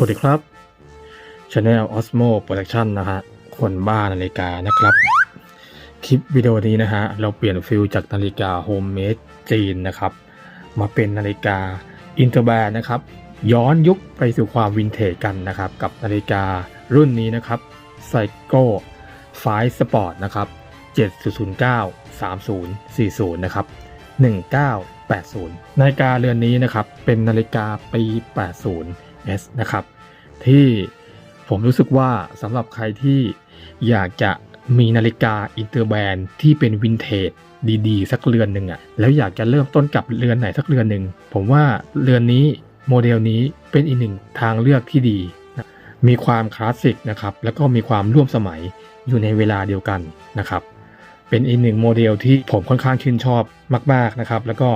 สวัสดีครับ Channel Osmo Production นะฮะ คนบ้านาฬิกานะครับ คลิปวิดีโอนี้นะฮะ เราเปลี่ยนฟิลจากนาฬิกาโฮมเมดจีนนะครับ มาเป็นนาฬิกาอินเตอร์แบรนด์นะครับ ย้อนยุคไปสู่ความวินเทจกันนะครับ กับนาฬิการุ่นนี้นะครับ Psycho 5 Sport นะครับ7009 3040 นะครับ 1980 นาฬิกาเรือนนี้นะครับ เป็นนาฬิกาปี 80 S นะครับ ที่ผมรู้สึกว่าสำหรับใครที่อยากจะมีนาฬิกาอินเตอร์แบรนด์ที่เป็นวินเทจดีๆ สักเรือนหนึ่งอะ่ะแล้วอยากจะเริ่มต้นกับเรือนไหนสักเรือนหนึ่งผมว่าเรือนนี้โมเดลนี้เป็นอีกหนึ่งทางเลือกที่ดี มีความคลาสสิกนะครับแล้วก็มีความร่วมสมัยอยู่ในเวลาเดียวกันนะครับเป็นอีกหนึ่งโมเดลที่ผมค่อนข้างชื่นชอบมาก ๆนะครับ แล้วก็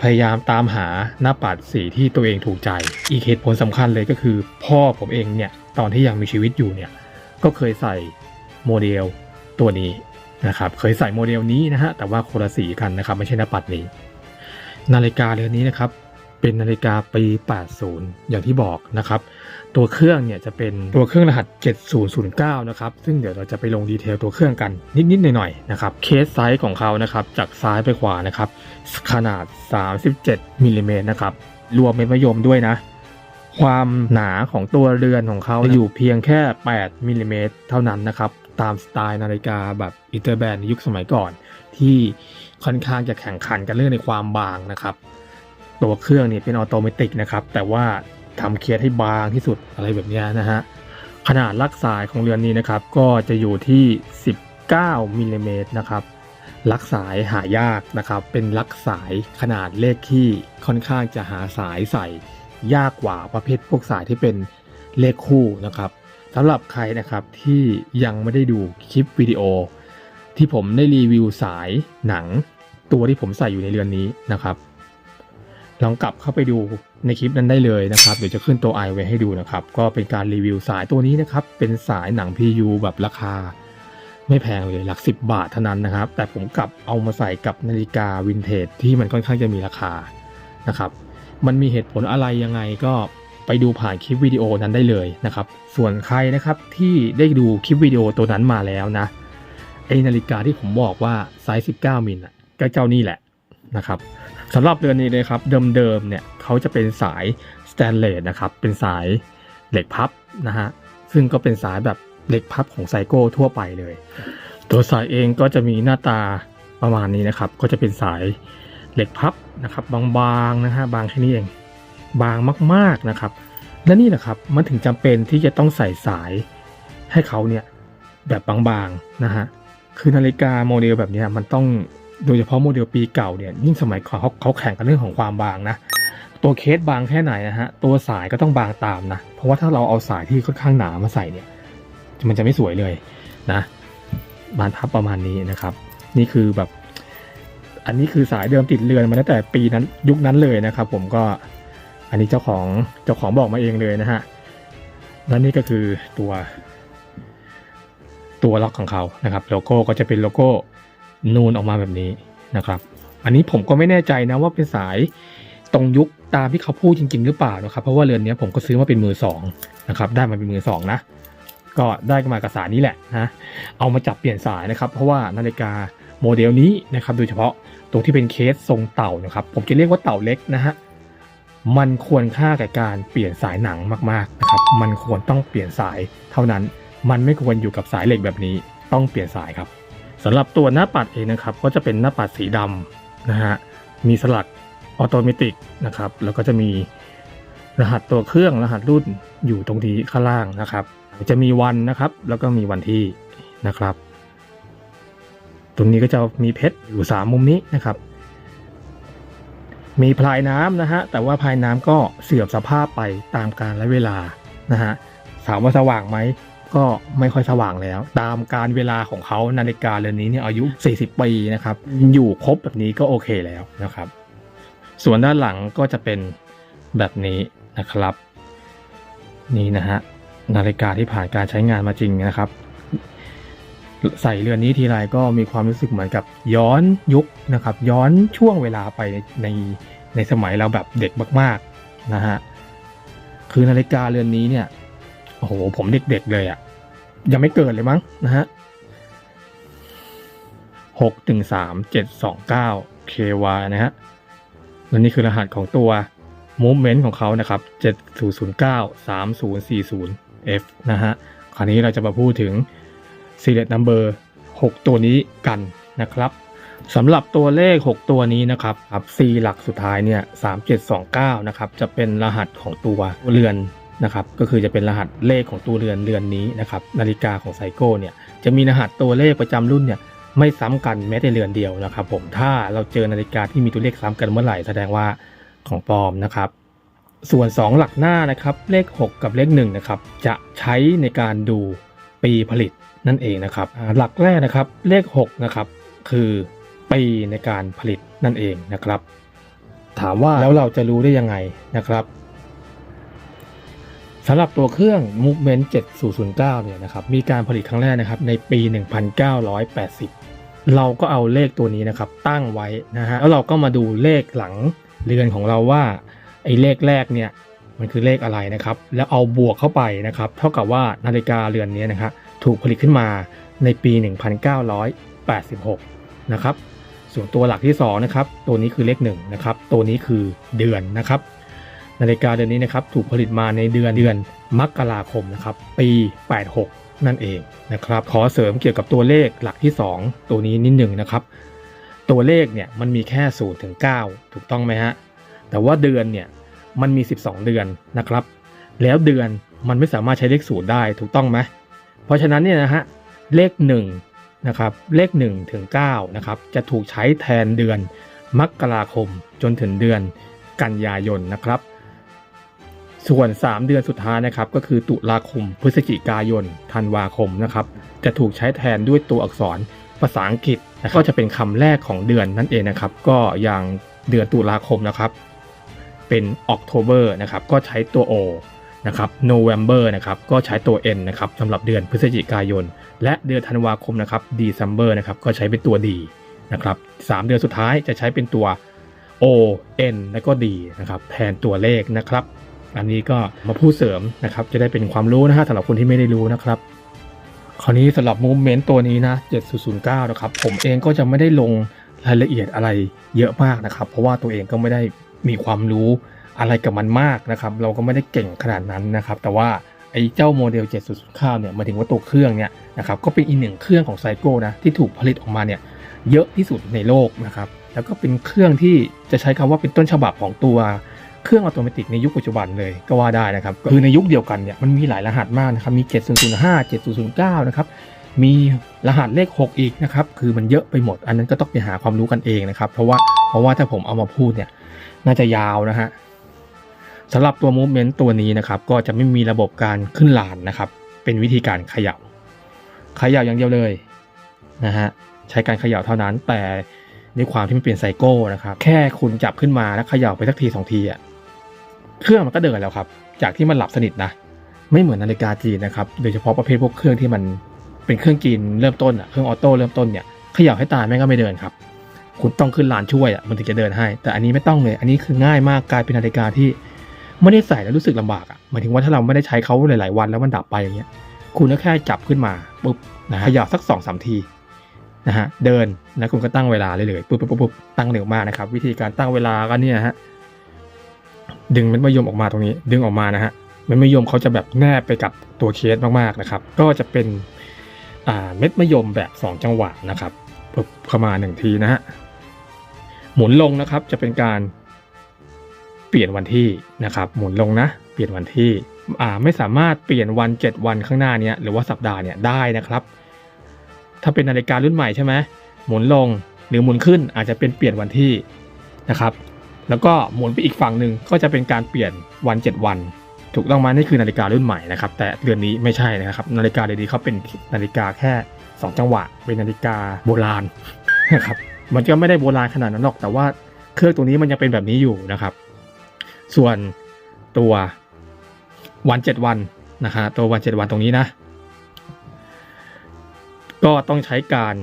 พยายามตามหาหน้าปัดสีที่ตัวเองถูกใจ อีกเหตุผลสำคัญเลยก็คือ พ่อผมเองเนี่ยตอนที่ยังมีชีวิตอยู่เนี่ยก็เคยใส่โมเดลตัวนี้นะครับเคยใส่โมเดลนี้นะฮะแต่ว่าคนละสีกันนะครับไม่ใช่หน้าปัดนี้ นาฬิกาเรือนนี้นะครับ เป็นนาฬิกาปี 80 อย่างที่บอกนะครับ ตัวเครื่องเนี่ยจะเป็นตัวเครื่องรหัส 7009 นะครับ ซึ่งเดี๋ยวเราจะไปลงดีเทลตัวเครื่องกันนิดๆหน่อยๆนะครับ เคสไซส์ของเขานะครับ จากซ้ายไปขวานะครับ ขนาด 37มิลลิเมตรนะครับ รวมเม็ดมะยมด้วยนะ ความหนาของตัวเรือนของเขาอยู่เพียงแค่ 8มิลลิเมตรเท่านั้นนะครับ ตามสไตล์นาฬิกาแบบอินเตอร์แบรนด์ในยุคสมัยก่อน ที่ค่อนข้างจะแข่งขันกันเรื่องในความบางนะครับ ตัวเครื่องเนี่ยเป็นออโตเมติกนะครับ แต่ว่าทำเคสให้บางที่สุดอะไรแบบนี้นะฮะ ขนาดลักสายของเรือนนี้นะครับ ก็จะอยู่ที่ 19มิลลิเมตรนะครับลักสายหายากนะครับ เป็นลักสายขนาดเลขที่ค่อนข้างจะหาสายใส่ยากกว่าประเภทพวกสายที่เป็นเลขคู่นะครับสำหรับใครนะครับที่ยังไม่ได้ดูคลิปวิดีโอ ที่ผมได้รีวิวสายหนัง ตัวที่ผมใส่อยู่ในเรือนนี้นะครับ ลองกลับเข้าไปดูในคลิปนั้นได้เลยนะครับ เดี๋ยวจะขึ้นตัวไอไว้ให้ดูนะครับ ก็เป็นการรีวิวสายตัวนี้นะครับ เป็นสายหนัง PU แบบราคา ไม่แพงเลยหลัก 10 บาทเท่านั้นนะครับ แต่ผมกลับเอามาใส่กับนาฬิกาวินเทจที่มันค่อนข้างจะมีราคานะครับ มันมีเหตุผลอะไรยังไงก็ไปดูผ่านคลิปวิดีโอนั้นได้เลยนะครับ ส่วนใครนะครับที่ได้ดูคลิปวิดีโอตัวนั้นมาแล้วนะไอนาฬิกาที่ผมบอกว่าไซส์ 19 มิลอะก็เจ้านี่แหละนะครับ สำหรับเรือนนี้เลยครับเดิมๆเนี่ยเขาจะเป็นสายสแตนเลสนะครับเป็นสายเหล็กพับนะฮะซึ่งก็เป็นสายแบบเหล็กพับของไซโก้ทั่วไปเลย ตัวสายเองก็จะมีหน้าตาประมาณนี้นะครับ ก็จะเป็นสายเหล็กพับนะครับ บางๆนะฮะบางแค่นี้เองบางมากๆนะครับ และนี่แหละครับมันถึงจำเป็นที่จะต้องใส่สายให้เขาเนี่ยแบบบางๆนะฮะคือนาฬิกาโมเดลแบบนี้มันต้อง โดยเฉพาะโมเดลปีเก่าเนี่ยยิ่งสมัยก่อนเขาเขาแข่งกันเรื่องของความบางนะ ตัวเคสบางแค่ไหนนะฮะตัวสายก็ต้องบางตามนะ เพราะว่าถ้าเราเอาสายที่ค่อนข้างหนามาใส่เนี่ย มันจะไม่สวยเลยนะบานพับประมาณนี้นะครับ นี่คือแบบ อันนี้คือสายเดิมติดเรือนมาตั้งแต่ปีนั้นยุคนั้นเลยนะครับ ผมก็อันนี้เจ้าของเจ้าของบอกมาเองเลยนะฮะและนี่ก็คือตัว ตัวล็อกของเขานะครับ โลโก้ก็จะเป็นโลโก้ นูนออกมาแบบนี้นะครับ อันนี้ผมก็ไม่แน่ใจนะว่าเป็นสายตรงยุคตามที่เขาพูดจริง ๆ หรือเปล่านะครับ เพราะว่าเรือนนี้ผมก็ซื้อมาเป็นมือสองนะครับ ได้มาเป็นมือสองนะ ก็ได้มากับสายนี้แหละนะ เอามาจับเปลี่ยนสายนะครับ เพราะว่านาฬิกาโมเดลนี้นะครับ โดยเฉพาะตรงที่เป็นเคสทรงเต่านะครับ ผมจะเรียกว่าเต่าเล็กนะฮะ มันควรค่าแก่การเปลี่ยนสายหนังมากๆนะครับ มันควรต้องเปลี่ยนสายเท่านั้น มันไม่ควรอยู่กับสายเหล็กแบบนี้ ต้องเปลี่ยนสายครับ สำหรับตัวหน้าปัดเองนะครับ ก็จะเป็นหน้าปัดสีดำนะฮะมีสลักออโตเมติกนะครับ แล้วก็จะมีรหัสตัวเครื่องรหัสรุ่นอยู่ตรงที่ข้างล่างนะครับ จะมีวันนะครับ แล้วก็มีวันที่นะครับ ตรงนี้ก็จะมีเพชรอยู่สามมุมนี้นะครับ มีพลายน้ำนะฮะแต่ว่าพลายน้ำก็เสื่อมสภาพไปตามกาลและเวลานะฮะถามว่าสว่างไหม ก็ไม่ค่อยสว่างแล้ว ตามการเวลาของเขานาฬิกาเรือนนี้เนี่ยอายุ 40 ปีนะครับ อยู่ครบแบบนี้ก็โอเคแล้วนะครับ ส่วนด้านหลังก็จะเป็นแบบนี้นะครับ นี่นะฮะนาฬิกาที่ผ่านการใช้งานมาจริงนะครับ ใส่เรือนนี้ทีไรก็มีความรู้สึกเหมือนกับย้อนยุคนะครับ ย้อนช่วงเวลาไปในในในสมัยเราแบบเด็กมาก ๆนะฮะคือนาฬิกาเรือนนี้เนี่ย โอ้โหผมเด็กๆเลยอะ่ะ ยังไม่เกิดเลยมั้งนะฮะหกถึงสามเจ็ดสองเก้า KY นะฮะและนี่คือรหัสของตัว movement ของเขานะครับ7009 3040 F นะฮะ คราวนี้เราจะมาพูดถึง serial number 6 ตัวนี้กันนะครับสำหรับตัวเลข 6 ตัวนี้นะครับครับ C หลักสุดท้ายเนี่ย3729 นะครับ จะเป็นรหัสของตัวเรือน นะครับก็คือจะเป็นรหัสเลขของตัวเรือนเรือนนี้นะครับนาฬิกาของไซโก้เนี่ยจะมีรหัสตัวเลขประจำรุ่นเนี่ยไม่ซ้ำกันแม้แต่เรือนเดียวนะครับผมถ้าเราเจอนาฬิกาที่มีตัวเลขซ้ำกันเมื่อไหร่แสดงว่าของปลอมนะครับ ส่วน 2 หลักหน้านะครับเลข 6 กับเลข1นะครับจะใช้ในการดูปีผลิตนั่นเองนะครับอ่าหลักแรกนะครับเลข6นะครับคือปีในการผลิตนั่นเองนะครับ ถามว่าแล้วเราจะรู้ได้ยังไงนะครับ สำหรับตัวเครื่อง Movement 7009 เนี่ยนะครับมีการผลิตครั้งแรกนะครับในปี 1980 เราก็เอาเลขตัวนี้นะครับตั้งไว้นะฮะแล้วเราก็มาดูเลขหลังเรือนของเราว่าไอ้เลขแรกเนี่ยมันคือเลขอะไรนะครับ แล้วเอาบวกเข้าไปนะครับ เท่ากับว่านาฬิกาเรือนนี้นะครับถูกผลิตขึ้นมาในปี 1986 นะครับ ส่วนตัวหลักที่2นะครับตัวนี้คือเลข1นะครับตัวนี้คือเดือนนะครับ นาฬิกาเดือนนี้นะครับถูกผลิตมาในเดือนเดือนมกราคมนะครับปี 86 นั่นเองนะครับขอเสริมเกี่ยวกับตัวเลขหลักที่ 2 ตัวนี้นิดหนึ่งนะครับ ตัวเลขเนี่ยมันมีแค่0ถึง9ถูกต้องไหมฮะแต่ว่าเดือนเนี่ยมันมี 12 เดือนนะครับ แล้วเดือนมันไม่สามารถใช้เลขศูนย์ได้ถูกต้องไหมเพราะฉะนั้นเนี่ยนะฮะเลข1นะครับเลข1ถึง9นะครับจะถูกใช้แทนเดือนมกราคมจนถึงเดือนกันยายนนะครับ ส่วน 3 เดือนสุดท้ายนะครับก็คือตุลาคม พฤศจิกายนธันวาคมนะครับจะถูกใช้แทนด้วยตัวอักษรภาษาอังกฤษนะก็จะเป็นคำแรกของเดือนนั่นเองนะครับ ก็อย่างเดือนตุลาคมนะครับ เป็น October นะครับก็ใช้ตัว O นะครับ November นะครับก็ใช้ตัว N นะครับสำหรับเดือนพฤศจิกายน และเดือนธันวาคมนะครับ December นะครับก็ใช้เป็นตัว D นะครับสามเดือนสุดท้ายจะใช้เป็นตัว O N และก็ D นะครับแทนตัวเลขนะครับ อันนี้ก็มาพูดเสริมนะครับ จะได้เป็นความรู้นะฮะสำหรับคนที่ไม่ได้รู้นะครับ คราวนี้สำหรับ movement ตัวนี้นะ7009นะครับ ผมเองก็จะไม่ได้ลงรายละเอียดอะไรเยอะมากนะครับ เพราะว่าตัวเองก็ไม่ได้มีความรู้อะไรกับมันมากนะครับ เราก็ไม่ได้เก่งขนาดนั้นนะครับ แต่ว่าไอ้เจ้าโมเดล 7009เนี่ยมาถึงว่าตัวเครื่องเนี่ยนะครับก็เป็นอีกหนึ่งเครื่องของไซโก้นะที่ถูกผลิตออกมาเนี่ยเยอะที่สุดในโลกนะครับ แล้วก็เป็นเครื่องที่จะใช้คำว่าเป็นต้นฉบับของตัว เครื่องอัตโนมัติในยุคปัจจุบันเลยก็ว่าได้นะครับ คือในยุคเดียวกันเนี่ยมันมีหลายรหัสมากนะครับ มี 7005 7009 นะครับ มีรหัสเลข 6 อีกนะครับ คือมันเยอะไปหมด อันนั้นก็ต้องไปหาความรู้กันเองนะครับ เพราะว่าเพราะว่าถ้าผมเอามาพูดเนี่ยน่าจะยาวนะฮะสำหรับตัว movement ตัวนี้นะครับก็จะไม่มีระบบการขึ้นลานนะครับ เป็นวิธีการเขย่าเขย่าอย่างเดียวเลยนะฮะใช้การเขย่าเท่านั้นแต่ในความที่มันเป็นไซโก้นะครับ แค่คุณจับขึ้นมาแล้วเขย่าไปสักทีสองทีอะ เครื่องมันก็เดินแล้วครับ จากที่มันหลับสนิทนะ ไม่เหมือนนาฬิกาจีนนะครับ โดยเฉพาะประเภทพวกเครื่องที่มันเป็นเครื่องจีนเริ่มต้นอะ เครื่องออโต้เริ่มต้นเนี่ยเขย่าให้ตายแม่งก็ไม่เดินครับ คุณต้องขึ้นลานช่วยอะมันถึงจะเดินให้ แต่อันนี้ไม่ต้องเลย อันนี้คือง่ายมากกลายเป็นนาฬิกาที่ไม่ได้ใส่แล้วรู้สึกลำบากอะหมายถึงว่าถ้าเราไม่ได้ใช้เขาหลาย ๆ วันแล้วมันดับไปอย่างเงี้ย คุณก็แค่จับขึ้นมาปุ๊บนะฮะเขย่าสักสองสามทีนะฮะเดินแล้วคุณก็ตั้งเวลาเลยเลยปุ๊บปุ๊บปุ๊บปุ๊บตั้งเร็วมากนะครับ วิธีการตั้งเวลาก็เนี่ยฮะ ดึงเม็ดมะยมออกมาตรงนี้ ดึงออกมานะฮะเม็ดมะยมเขาจะแบบแนบไปกับตัวเคสมากๆนะครับ ก็จะเป็นเม็ดมะยมแบบ 2 จังหวะนะครับปุ๊บเข้ามาหนึ่งทีนะฮะหมุนลงนะครับจะเป็นการเปลี่ยนวันที่นะครับ หมุนลงนะ เปลี่ยนวันที่ไม่สามารถเปลี่ยนวัน 7 วันข้างหน้าเนี้ยหรือว่าสัปดาห์เนี่ยได้นะครับ ถ้าเป็นนาฬิการุ่นใหม่ใช่ไหมหมุนลงหรือหมุนขึ้นอาจจะเป็นเปลี่ยนวันที่นะครับ แล้วก็หมุนไปอีกฝั่งหนึ่งก็จะเป็นการเปลี่ยนวัน 7 วัน ถูกต้องไหมนี่คือนาฬิการุ่นใหม่นะครับแต่เดือนนี้ไม่ใช่นะครับนาฬิกาเดือนนี้เขาเป็นนาฬิกาแค่ 2 จังหวะ เป็นนาฬิกาโบราณนะครับมันก็ไม่ได้โบราณขนาดนั้นหรอกแต่ว่าเครื่องตัวนี้มันยังเป็นแบบนี้อยู่นะครับ ส่วนตัววัน 7 วันนะฮะตัววัน 7 วันตรงนี้นะ ก็ต้องใช้การ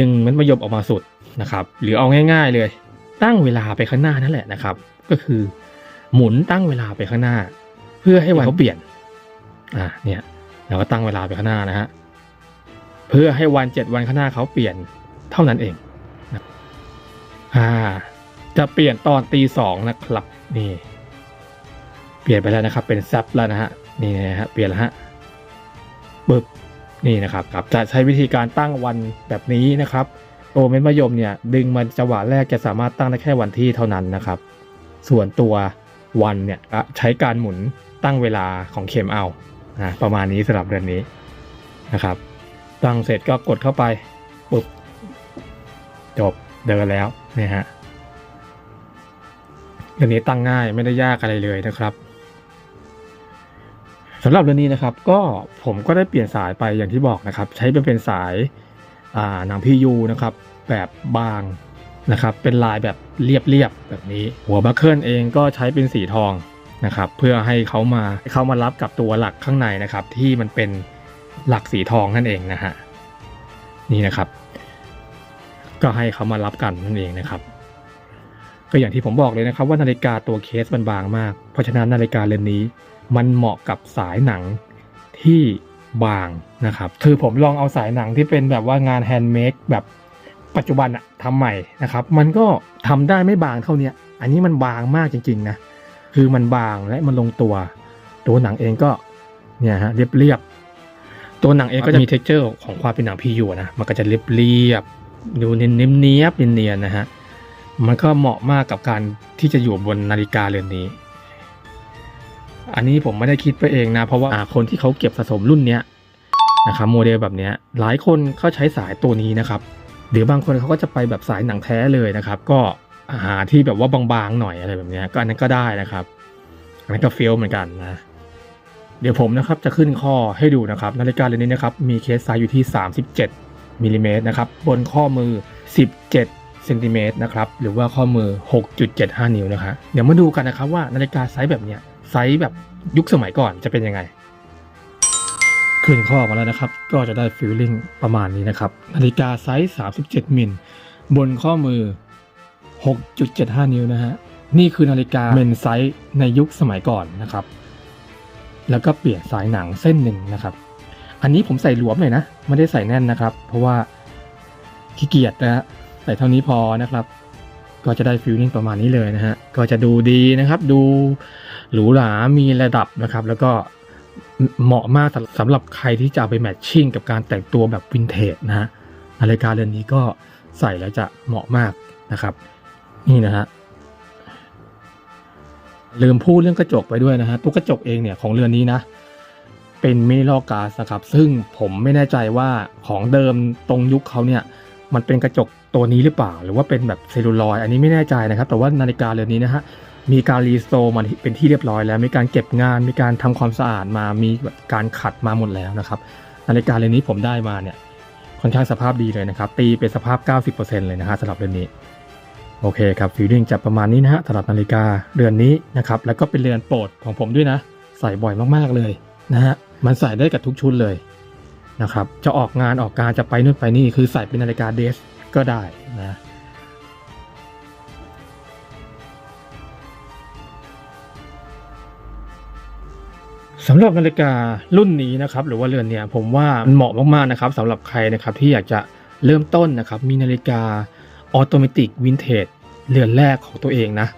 ดึงเม็ดมะยมออกมาสุดนะครับ หรือเอาง่าย ๆเลย ตั้งเวลาไปข้างหน้านั่นแหละนะครับ ก็คือหมุนตั้งเวลาไปข้างหน้า เพื่อให้วันเขาเปลี่ยนอ่าเนี่ยเราก็ตั้งเวลาไปข้างหน้านะฮะเพื่อให้วันเจ็ดวันข้างหน้าเขาเปลี่ยนเท่านั้นเองอ่า จะเปลี่ยนตอนตีสองนะครับ นี่ เปลี่ยนไปแล้วนะครับ เป็นซับแล้วนะฮะนี่นะฮะเปลี่ยนแล้วฮะปึ๊บนี่นะครับครับจะใช้วิธีการตั้งวันแบบนี้นะครับ โอเมนมะยมเนี่ยดึงมันจังหวะแรกจะสามารถตั้งได้แค่วันที่เท่านั้นนะครับ ส่วนตัววันเนี่ยใช้การหมุนตั้งเวลาของเข็มเอานะประมาณนี้สำหรับเดือนนี้นะครับ ตั้งเสร็จก็กดเข้าไปปุ๊บจบเดินแล้วเนี่ยฮะเดือนนี้ตั้งง่ายไม่ได้ยากอะไรเลยนะครับสำหรับเดือนนี้นะครับก็ผมก็ได้เปลี่ยนสายไปอย่างที่บอกนะครับ ใช้เป็นเป็นสาย หนังพียูนะครับแบบบางนะครับเป็นลายแบบเรียบๆแบบนี้ หัวบัคเคิลเองก็ใช้เป็นสีทองนะครับเพื่อให้เขามาให้เขามารับกับตัวหลักข้างในนะครับ ที่มันเป็นหลักสีทองนั่นเองนะฮะนี่นะครับ ก็ให้เขามารับกันนั่นเองนะครับ ก็อย่างที่ผมบอกเลยนะครับ ว่านาฬิกาตัวเคสมันบางมาก เพราะฉะนั้นนาฬิกาเรือนนี้มันเหมาะกับสายหนังที่ บางนะครับคือผมลองเอาสายหนังที่เป็นแบบว่างานแฮนด์เมดแบบปัจจุบันอะทำใหม่นะครับ มันก็ทำได้ไม่บางเท่านี้อันนี้มันบางมากจริงๆนะคือมันบางและมันลงตัว ตัวหนังเองก็เนี่ยฮะเรียบๆตัวหนังเองก็จะมีเท็กเจอร์ของความเป็นหนังพียูนะมันก็จะเรียบๆดูเนียบๆเนียบๆเนียนๆนะฮะมันก็เหมาะมากกับการที่จะอยู่บนนาฬิกาเรือนนี้ อันนี้ผมไม่ได้คิดไปเองนะ เพราะว่าอ่าคนที่เขาเก็บสะสมรุ่นเนี้ยนะครับโมเดลแบบเนี้ยหลายคนเขาใช้สายตัวนี้นะครับหรือบางคนเขาก็จะไปแบบสายหนังแท้เลยนะครับ ก็หาที่แบบว่าบางๆหน่อยอะไรแบบเนี้ยก็อันนั้นก็ได้นะครับอันนั้นก็เฟี้ยวเหมือนกันนะ เดี๋ยวผมนะครับจะขึ้นข้อให้ดูนะครับ นาฬิกาเรือนนี้นะครับมีเคสไซส์อยู่ที่ 37มิลลิเมตรนะครับบนข้อมือ 17เซนติเมตรนะครับหรือว่าข้อมือ 6.75 นิ้วนะครับเดี๋ยวมาดูกันนะครับว่านาฬิกาไซส์แบบเนี้ย ไซส์แบบยุคสมัยก่อนจะเป็นยังไง ขึ้นข้อมาแล้วนะครับ ก็จะได้ฟิลลิ่งประมาณนี้นะครับ นาฬิกาไซส์ 37 มิล บนข้อมือ 6.75 นิ้วนะฮะ นี่คือนาฬิกาเมนไซส์ในยุคสมัยก่อนนะครับ แล้วก็เปลี่ยนสายหนังเส้นหนึ่งนะครับ อันนี้ผมใส่หลวมเลยนะ ไม่ได้ใส่แน่นนะครับ เพราะว่าขี้เกียจนะฮะใส่เท่านี้พอนะครับ ก็จะได้ฟิลลิ่งประมาณนี้เลยนะฮะ ก็จะดูดีนะครับ ดู หรูหรา มีระดับนะครับ แล้วก็เหมาะมากสำหรับใครที่จะไปแมทชิ่งกับการแต่งตัวแบบวินเทจนะฮะนาฬิกาเรือนนี้ก็ใส่แล้วจะเหมาะมากนะครับ นี่นะฮะลืมพูดเรื่องกระจกไปด้วยนะฮะตัวกระจกเองเนี่ยของเรือนนี้นะเป็นมินิลอกาสนะครับ ซึ่งผมไม่แน่ใจว่าของเดิมตรงยุคเขาเนี่ย มันเป็นกระจกตัวนี้หรือเปล่า หรือว่าเป็นแบบเซลลูลอย อันนี้ไม่แน่ใจนะครับ แต่ว่านาฬิกาเรือนนี้นะฮะ มีการรีสโตร์มาเป็นที่เรียบร้อยแล้วมีการเก็บงานมีการทำความสะอาดมามีการขัดมาหมดแล้วนะครับนาฬิกาเรือนนี้ผมได้มาเนี่ยค่อนข้างสภาพดีเลยนะครับ ตีเป็นสภาพ 90%เลยนะฮะสำหรับเรือนนี้โอเคครับฟิลลิ่งจะประมาณนี้นะฮะสำหรับนาฬิกาเรือนนี้นะครับแล้วก็เป็นเรือนโปรดของผมด้วยนะ ใส่บ่อยมากๆเลยนะฮะมันใส่ได้กับทุกชุดเลยนะครับจะออกงานออกการจะไปนู่นไปนี่คือใส่เป็นนาฬิกาเดสก็ได้นะ สำหรับนาฬิการุ่นนี้นะครับหรือว่าเรือนเนี่ยผมว่ามันเหมาะมากๆนะครับสำหรับใครนะครับที่อยากจะเริ่มต้นนะครับมีนาฬิกาออโตเมติกวินเทจเรือนแรกของตัวเองนะ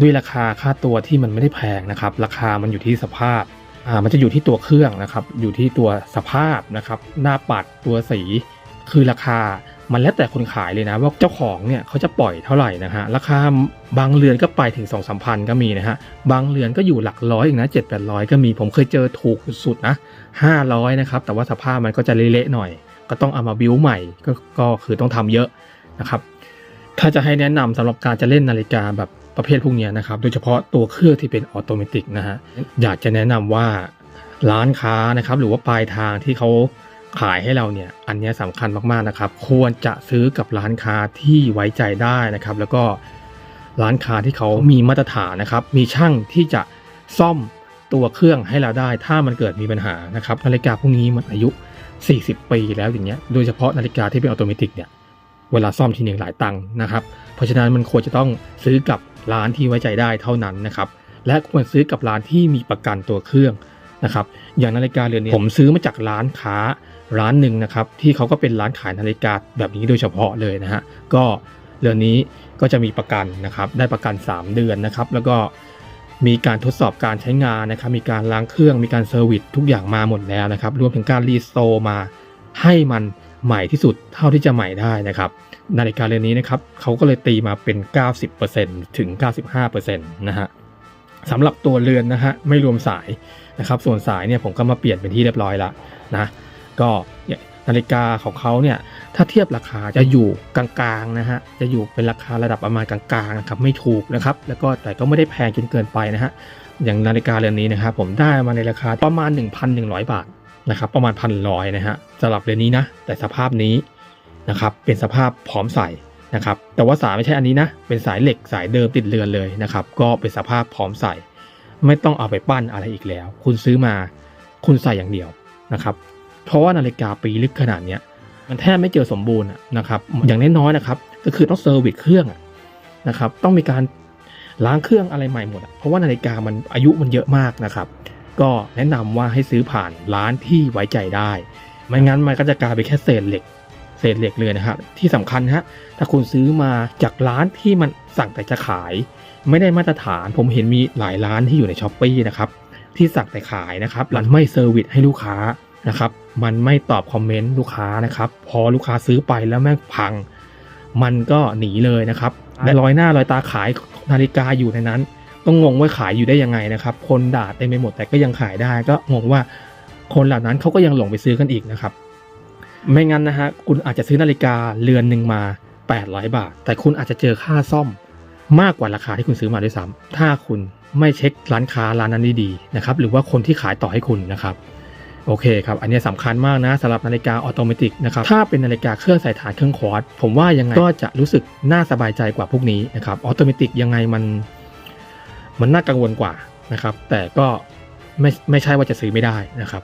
ด้วยราคาค่าตัวที่มันไม่ได้แพงนะครับราคามันอยู่ที่สภาพอ่ามันจะอยู่ที่ตัวเครื่องนะครับอยู่ที่ตัวสภาพนะครับหน้าปัดตัวสีคือราคา มันแล้วแต่คนขายเลยนะว่าเจ้าของเนี่ยเขาจะปล่อยเท่าไหร่นะฮะราคาบางเรือนก็ไปถึง2องสามพันก็มีนะฮะบางเรือนก็อยู่หลักร้อยเองนะเจ็ดแปดร้อยก็มีผมเคยเจอถูกสุดๆนะห้าร้อยนะครับแต่ว่าสภาพมันก็จะเละๆหน่อย ก็ต้องเอามาบิ้วใหม่ก็ก็คือต้องทำเยอะนะครับถ้าจะให้แนะนำสำหรับการจะเล่นนาฬิกาแบบประเภทพวกนี้นะครับโดยเฉพาะตัวเครื่องที่เป็นออโตเมติกนะฮะอยากจะแนะนำว่าร้านค้านะครับหรือว่าปลายทางที่เขา ขายให้เราเนี่ยอันนี้สำคัญมากๆนะครับ ควรจะซื้อกับร้านค้าที่ไว้ใจได้นะครับ แล้วก็ร้านค้าที่เขามีมาตรฐานนะครับ มีช่างที่จะซ่อมตัวเครื่องให้เราได้ ถ้ามันเกิดมีปัญหานะครับ นาฬิกาพวกนี้มันอายุ 40 ปีแล้วอย่างเงี้ยโดยเฉพาะนาฬิกาที่เป็นออโตเมติเนี่ยเวลาซ่อมทีหนึ่งหลายตังค์นะครับ เพราะฉะนั้นมันควรจะต้องซื้อกับร้านที่ไว้ใจได้เท่านั้นนะครับ และควรซื้อกับร้านที่มีประกันตัวเครื่องนะครับ อย่างนาฬิกาเรือนนี้ผมซื้อมาจากร้านค้า ร้านหนึ่งนะครับที่เขาก็เป็นร้านขายนาฬิกาแบบนี้โดยเฉพาะเลยนะฮะก็เรือนนี้ก็จะมีประกันนะครับได้ประกัน 3 เดือนนะครับแล้วก็มีการทดสอบการใช้งานนะครับมีการล้างเครื่องมีการเซอร์วิสทุกอย่างมาหมดแล้วนะครับรวมถึงการรีสโตรมาให้มันใหม่ที่สุดเท่าที่จะใหม่ได้นะครับนาฬิกาเรือนนี้นะครับเขาก็เลยตีมาเป็น 90%ถึง 95%นะฮะสำหรับตัวเรือนนะฮะไม่รวมสายนะครับส่วนสายเนี่ยผมก็มาเปลี่ยนเป็นที่เรียบร้อยละนะ ก็นาฬิกาของเขาเนี่ยถ้าเทียบราคาจะอยู่กลางๆนะฮะจะอยู่เป็นราคาระดับประมาณกลางๆนะครับไม่ถูกนะครับแล้วก็แต่ก็ไม่ได้แพงจนเกินไปนะฮะอย่างนาฬิกาเรือนนี้นะครับผมได้มาในราคาประมาณ 1,100 บาทนะครับประมาณพันร้อยนะฮะสำหรับเรือนนี้นะแต่สภาพนี้นะครับเป็นสภาพพร้อมใส่นะครับแต่ว่าสายไม่ใช่อันนี้นะเป็นสายเหล็กสายเดิมติดเรือนเลยนะครับก็เป็นสภาพพร้อมใส่ ไม่ต้องเอาไปปั้นอะไรอีกแล้ว คุณซื้อมาคุณใส่อย่างเดียวนะครับ เพราะว่านาฬิกาปีลึกขนาดเนี้ยมันแทบไม่เจอสมบูรณ์นะครับอย่างน้อยๆนะครับ ก็คือต้องเซอร์วิสเครื่องนะครับต้องมีการล้างเครื่องอะไรใหม่หมด เพราะว่านาฬิกามันอายุมันเยอะมากนะครับ ก็แนะนำว่าให้ซื้อผ่านร้านที่ไว้ใจได้ไม่งั้นมันก็จะกลายเป็นแค่เศษเหล็ก เศษเหล็กเลยนะครับที่สำคัญฮะถ้าคุณซื้อมาจากร้านที่มันสั่งแต่จะขาย ไม่ได้มาตรฐานผมเห็นมีหลายร้านที่อยู่ในช้อปปีนะครับที่สั่งแต่ขายนะครับร้านไม่เซอร์วิสให้ลูกค้านะครับ มันไม่ตอบคอมเมนต์ลูกค้านะครับ พอลูกค้าซื้อไปแล้วแม่งพัง มันก็หนีเลยนะครับและรอยหน้ารอยตาขายนาฬิกาอยู่ในนั้น ก็งงว่าขายอยู่ได้ยังไงนะครับ คนด่าเต็มไปหมดแต่ก็ยังขายได้ก็งงว่าคนเหล่านั้นเขาก็ยังหลงไปซื้อกันอีกนะครับ ไม่งั้นนะฮะคุณอาจจะซื้อนาฬิกาเรือนหนึ่งมา 800 บาท แต่คุณอาจจะเจอค่าซ่อมมากกว่าราคาที่คุณซื้อมาด้วยซ้ำถ้าคุณไม่เช็คร้านค้าร้านนั้นดีๆนะครับหรือว่าคนที่ขายต่อให้คุณนะครับ โอเคครับ อันนี้สำคัญมากนะสำหรับนาฬิกาออโตเมติกนะครับ ถ้าเป็นนาฬิกาเครื่องใส่ฐานเครื่องควอร์ตผมว่ายังไงก็จะรู้สึกน่าสบายใจกว่าพวกนี้นะครับออโตเมติกยังไงมัน มันน่ากังวลกว่านะครับ แต่ก็ไม่ไม่ใช่ว่าจะซื้อไม่ได้นะครับ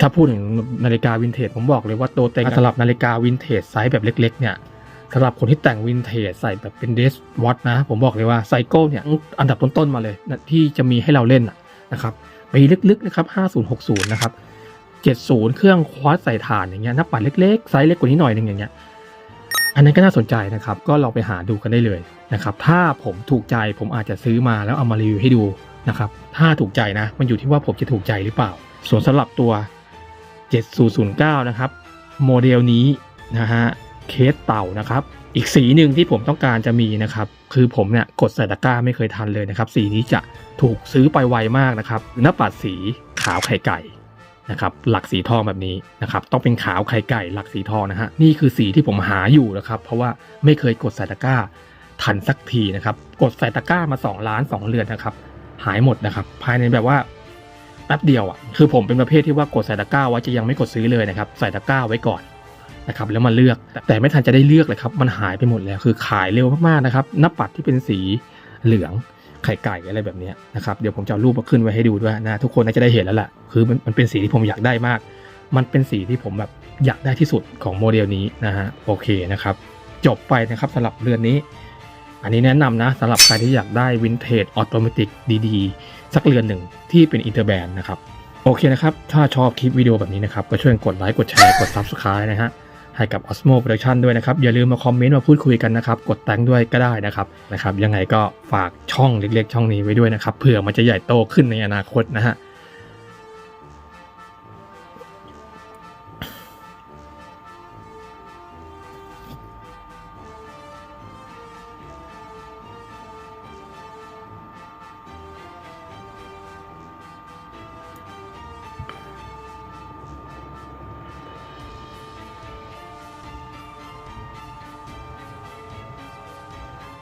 ถ้าพูดถึงนาฬิกาวินเทจผมบอกเลยว่าตัวเต็งสำหรับนาฬิกาวินเทจไซส์แบบเล็ก ๆ เนี่ยสำหรับคนที่แต่งวินเทจใส่แบบเป็นเดสวอตนะ ผมบอกเลยว่าไซโก้เนี่ยอันดับต้นๆมาเลยที่จะมีให้เราเล่นนะนะครับปีลึกๆนะครับ5060 นะครับ 70 เครื่องควอตใส่ถ่านอย่างเงี้ยหน้าปัดเล็กๆไซส์เล็กกว่านี้หน่อยนึงอย่างเงี้ยอันนั้นก็น่าสนใจนะครับ ก็ลองไปหาดูกันได้เลยนะครับ ถ้าผมถูกใจผมอาจจะซื้อมาแล้วเอามารีวิวให้ดูนะครับ ถ้าถูกใจนะ มันอยู่ที่ว่าผมจะถูกใจหรือเปล่า ส่วนสำหรับตัว 7009 นะครับ โมเดลนี้นะฮะ เคสเต่านะครับ อีกสีหนึ่งที่ผมต้องการจะมีนะครับ คือผมเนี่ยกดใส่ตะกร้าไม่เคยทันเลยนะครับ สีนี้จะถูกซื้อไปไวมากนะครับหน้าปัดสีขาวไข่ไก่ นะครับหลักสีทองแบบนี้นะครับต้องเป็นขาวไข่ไก่หลักสีทองนะฮะนี่คือสีที่ผมหาอยู่นะครับเพราะว่าไม่เคยกดใส่ตะกร้าทันสักทีนะครับกดใส่ตะกร้ามา 2 ล้าน 2 เรือนนะครับหายหมดนะครับภายในแบบว่าแป๊บเดียวอะคือผมเป็นประเภทที่ว่ากดใส่ตะกร้าไว้จะยังไม่กดซื้อเลยนะครับใส่ตะกร้าไว้ก่อนนะครับแล้วมาเลือกแต่ไม่ทันจะได้เลือกเลยครับมันหายไปหมดแล้วคือขายเร็วมากๆนะครับหน้าปัดที่เป็นสีเหลือง ไข่ไก่อะไรแบบนี้นะครับเดี๋ยวผมจะเอารูปมาขึ้นไว้ให้ดูด้วยนะทุกคนน่าจะได้เห็นแล้วแหละคือมันมันเป็นสีที่ผมอยากได้มาก มันเป็นสีที่ผมแบบอยากได้ที่สุดของโมเดลนี้นะฮะโอเคนะครับ จบไปนะครับสำหรับเรือนนี้ อันนี้แนะนำนะสำหรับใครที่อยากได้วินเทจออโตเมติกดีๆ สักเรือนหนึ่งที่เป็นอินเตอร์แบนนะครับโอเคนะครับ ถ้าชอบคลิปวิดีโอแบบนี้นะครับ ก็ช่วยกดไลค์ กดแชร์ กด Subscribe นะฮะ ให้กับ Osmo Production ด้วยนะครับ อย่าลืมมาคอมเมนต์มาพูดคุยกันนะครับ กดแตงด้วยก็ได้นะครับนะครับ ยังไงก็ฝากช่องเล็กๆ ช่องนี้ไว้ด้วยนะครับเผื่อมันจะใหญ่โตขึ้นในอนาคตนะฮะ